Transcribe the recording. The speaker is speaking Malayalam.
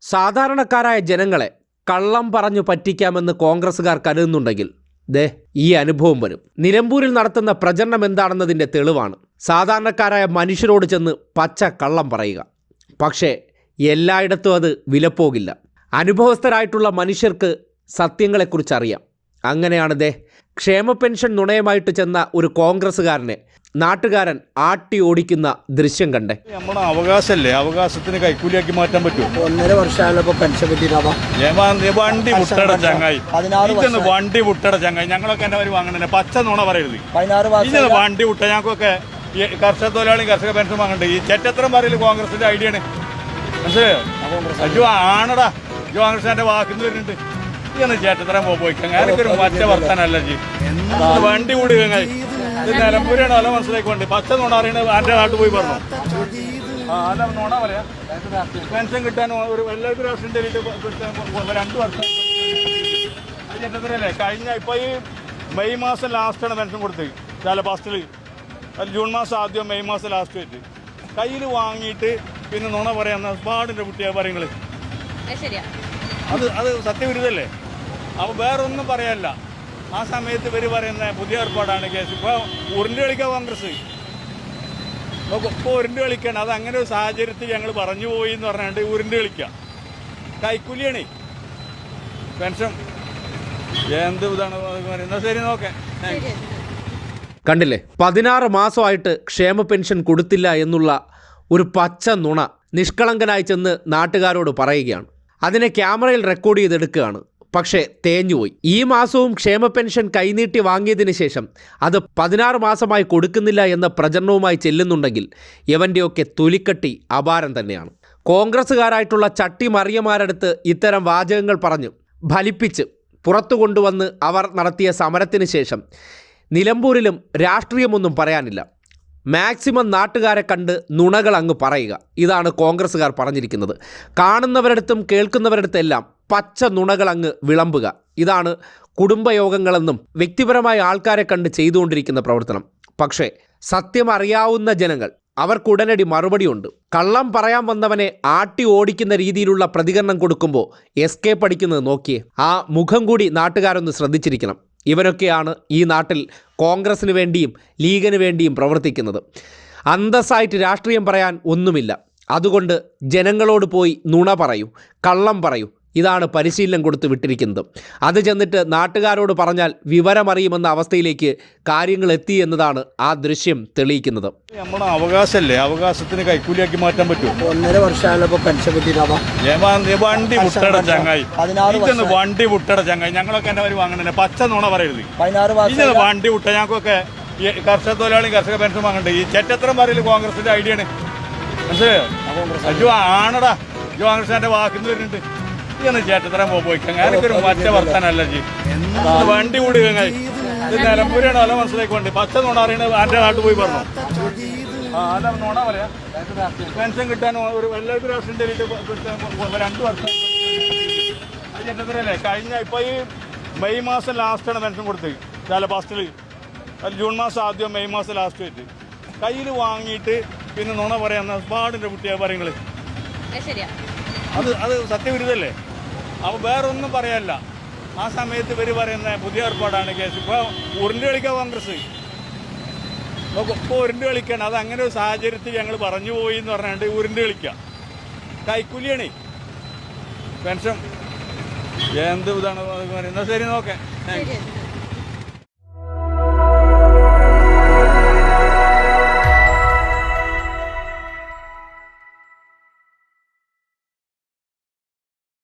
സാധാരണക്കാരായ ജനങ്ങളെ കള്ളം പറഞ്ഞു പറ്റിക്കാമെന്ന് കോൺഗ്രസ്സുകാർ കരുതുന്നുണ്ടെങ്കിൽ ദേ ഈ അനുഭവം വരും. നിലമ്പൂരിൽ നടത്തുന്ന പ്രചരണം എന്താണെന്നതിന്റെ തെളിവാണ്. സാധാരണക്കാരായ മനുഷ്യരോട് ചെന്ന് പച്ച കള്ളം പറയുക. പക്ഷേ എല്ലായിടത്തും അത് വിലപ്പോകില്ല. അനുഭവസ്ഥരായിട്ടുള്ള മനുഷ്യർക്ക് സത്യങ്ങളെക്കുറിച്ചറിയാം. അങ്ങനെയാണ് ദേ ക്ഷേമ പെൻഷൻ നുണയമായിട്ട് ചെന്ന ഒരു കോൺഗ്രസ്സുകാരനെ നാട്ടുകാരൻ ആട്ടി ഓടിക്കുന്ന ദൃശ്യം കണ്ടേ. നമ്മുടെ അവകാശമല്ലേ അവകാശത്തിന് കൈക്കൂലിയാക്കി മാറ്റാൻ പറ്റുമോ? ഒന്നര വർഷമായാലും ഇപ്പൊ പെൻഷൻ കിട്ടിയിട്ടാ. ഞാൻ പറഞ്ഞ വണ്ടി മുട്ടട ചങ്ങായി. ഇതൊന്ന് വണ്ടി മുട്ടട ചങ്ങായി. ഞങ്ങളൊക്കെ എന്റെ പേര് വാങ്ങണേ പച്ച നുണ പറയരുത്. പതിനാറ് വണ്ടി വിട്ട ഞങ്ങൾക്കൊക്കെ കർഷക തൊഴിലാളി കർഷക പെൻഷൻ വാങ്ങണ്ടേ? ഈ ചെറ്റത്രം പറയൽ കോൺഗ്രസിന്റെ ഐഡിയ ആണ് മനസ്സിലായോ അജു ആണടാ. അജു കോൺഗ്രസിന്റെ വാക്കിന്ന് വരുന്നുണ്ട്. ഈ ഒന്ന് ചേട്ടത്തരം പോയി ഞാനൊക്കെ ഒരു മറ്റ വർത്താനല്ല ജി. വണ്ടി കൂടി ഞങ്ങൾ ഇത് നിലമ്പൂരാണ് അല്ല മനസ്സിലാക്കിക്കൊണ്ട് പച്ച നോണ അറിയണത് എന്റെ നാട്ടിൽ പോയി പറഞ്ഞു. ആ അല്ല നുണ പറയാ. പെൻഷൻ കിട്ടാൻ ഒരു എല്ലാവർക്കും തരിയിട്ട് രണ്ട് വർഷം ചേട്ടത്തരല്ലേ കഴിഞ്ഞ ഇപ്പൊ ഈ മെയ് മാസം ലാസ്റ്റാണ് പെൻഷൻ കൊടുത്തത്. ചില ഫസ്റ്റിൽ അത് ജൂൺ മാസം ആദ്യം മെയ് മാസം ലാസ്റ്റ് വെച്ച് കയ്യിൽ വാങ്ങിയിട്ട് പിന്നെ നുണ പറയാൻ പാടിന്റെ കുട്ടിയാ പറയുന്നത്. അത് അത് സത്യവിരുദ്ധല്ലേ അപ്പോൾ വേറൊന്നും പറയല്ല. ആ സമയത്ത് ഇവർ പറയുന്ന പുതിയ ഏർപ്പാടാണ് കേസ്. ഇപ്പോൾ ഉരുണ്ട് കളിക്കുക കോൺഗ്രസ്. ഇപ്പോൾ ഉരുണ്ട് കളിക്കണം. അത് അങ്ങനെ ഒരു സാഹചര്യത്തിൽ ഞങ്ങൾ പറഞ്ഞു പോയി എന്ന് പറഞ്ഞാണ്ട് ഉരുണ്ട് കളിക്കുക കൈക്കൂലിയാണ്. പെൻഷൻ. എന്ത് ഇതാണ് പറയുന്നത്? ശരി നോക്കേ. കണ്ടില്ലേ? പതിനാറ് മാസമായിട്ട് ക്ഷേമ പെൻഷൻ കൊടുത്തില്ല എന്നുള്ള ഒരു പച്ച നുണ നിഷ്കളങ്കനായി ചെന്ന് നാട്ടുകാരോട് പറയുകയാണ്. അതിനെ ക്യാമറയിൽ റെക്കോർഡ് ചെയ്തെടുക്കുകയാണ്. പക്ഷേ തേഞ്ഞുപോയി ഈ മാസവും ക്ഷേമ പെൻഷൻ കൈനീട്ടി വാങ്ങിയതിനു ശേഷം അത് പതിനാറ് മാസമായി കൊടുക്കുന്നില്ല എന്ന പ്രചരണവുമായി ചെല്ലുന്നുണ്ടെങ്കിൽ ഇവന്റെയൊക്കെ തുലിക്കട്ടി അപാരം തന്നെയാണ്. കോൺഗ്രസ്സുകാരായിട്ടുള്ള ചട്ടി മറിയമാരടുത്ത് ഇത്തരം വാചകങ്ങൾ പറഞ്ഞു. ഫലിപ്പിച്ച് പുറത്തു കൊണ്ടുവന്ന് അവർ നടത്തിയ സമരത്തിന് ശേഷം നിലമ്പൂരിലും രാഷ്ട്രീയമൊന്നും പറയാനില്ല. മാക്സിമം നാട്ടുകാരെ കണ്ട് നുണകൾ അങ്ങ് പറയുക. ഇതാണ് കോൺഗ്രസ്സുകാർ പറഞ്ഞിരിക്കുന്നത്. കാണുന്നവരടുത്തും കേൾക്കുന്നവരടുത്തെല്ലാം പച്ച നുണകൾ അങ്ങ് വിളമ്പുക. ഇതാണ് കുടുംബയോഗങ്ങളെന്നും വ്യക്തിപരമായ ആൾക്കാരെ കണ്ട് ചെയ്തുകൊണ്ടിരിക്കുന്ന പ്രവർത്തനം. പക്ഷേ സത്യം അറിയാവുന്ന ജനങ്ങൾ അവർക്കുടനടി മറുപടിയുണ്ട്. കള്ളം പറയാൻ വന്നവനെ ആട്ടി ഓടിക്കുന്ന രീതിയിലുള്ള പ്രതികരണം കൊടുക്കുമ്പോൾ എസ്കേപ്പ് അടിക്കുന്നത് നോക്കിയേ ആ മുഖം കൂടി നാട്ടുകാരൊന്ന് ശ്രദ്ധിച്ചിരിക്കണം. ഇവരൊക്കെയാണ് ഈ നാട്ടിൽ കോൺഗ്രസിന് വേണ്ടിയും ലീഗിന് വേണ്ടിയും പ്രവർത്തിക്കുന്നത്. അന്തസ്സായിട്ട് രാഷ്ട്രീയം പറയാൻ ഒന്നുമില്ല. അതുകൊണ്ട് ജനങ്ങളോട് പോയി നുണ പറയൂ കള്ളം പറയൂ ഇതാണ് പരിശീലനം കൊടുത്ത് വിട്ടിരിക്കുന്നത്. അത് ചെന്നിട്ട് നാട്ടുകാരോട് പറഞ്ഞാൽ വിവരമറിയുമെന്ന അവസ്ഥയിലേക്ക് കാര്യങ്ങൾ എത്തി എന്നതാണ് ആ ദൃശ്യം തെളിയിക്കുന്നത്. നമ്മുടെ അവകാശമല്ലേ അവകാശത്തിന് കൈക്കൂലിയാക്കി മാറ്റാൻ പറ്റും ഒന്നര വർഷമായാലും പെൻഷൻ വണ്ടി മുട്ടട ചങ്ങായി. ഇതൊന്ന് വണ്ടി മുട്ടട ചങ്ങായി. ഞങ്ങളൊക്കെ എന്റെ പേര് വാങ്ങണേ പച്ച നുണ പറയരുത്. ഇതൊന്ന് വണ്ടി വിട്ട ഞങ്ങൾക്കൊക്കെ ഈ കർഷക തൊഴിലാളി കർഷക പെൻഷൻ വാങ്ങണ്ടേ? ഈ ചെറ്റത്രം പറയൽ കോൺഗ്രസിന്റെ ഐഡിയ ആണ് മനസ്സിലായോ? അജു ആണടാ. അജു കോൺഗ്രസിന്റെ വാക്കിന്ന് വരുന്നുണ്ട്. ഈ ഒന്ന് ചേട്ടത്തരം പോയി ഞാനൊക്കെ ഒരു മറ്റ വർത്താനല്ല ജി. വണ്ടി കൂടി ചങ്ങായി ഇത് നിലമ്പൂരാണ് അല്ല മനസ്സിലാക്കിക്കൊണ്ട്. പച്ച നോണ അറിയണത് എന്റെ നാട്ടിൽ പോയി പറഞ്ഞു? ആ അല്ല നുണ പറയാ. പെൻഷൻ കിട്ടാൻ ഒരു എല്ലാവർക്കും രാഷ്ട്രീയം തരിയിട്ട് രണ്ട് വർഷം. ചേട്ടത്തരല്ലേ കഴിഞ്ഞ ഇപ്പൊ ഈ മെയ് മാസം ലാസ്റ്റാണ് പെൻഷൻ കൊടുത്തത്. ചില ഫസ്റ്റിൽ ജൂൺ മാസം ആദ്യം മെയ് മാസം ലാസ്റ്റ് ആയിട്ട്. കയ്യിൽ വാങ്ങിയിട്ട് പിന്നെ നുണ പറയാൻ പാടിന്റെ കുട്ടിയാ പറയുന്നത് അത് ശരിയാ. അത് അത് സത്യവിരുദ്ധല്ലേ? അപ്പോൾ വേറെ ഒന്നും പറയാനല്ല ആ സമയത്ത് ഇവർ പറയുന്ന പുതിയ ഏർപ്പാടാണ് കേസ്. ഇപ്പോൾ ഉരുണ്ട് കളിക്കുക കോൺഗ്രസ്. ഇപ്പോൾ ഉരുണ്ട് കളിക്കണം. അത് അങ്ങനെ ഒരു സാഹചര്യത്തിൽ ഞങ്ങൾ പറഞ്ഞു പോയി എന്ന് പറഞ്ഞാണ്ട് ഉരുണ്ട് കളിക്കുക കൈക്കൂലിയാണേ. പെൻഷൻ. എന്ത് ഇതാണ് പറയുന്നത്. ശരി നോക്കേ. ശരി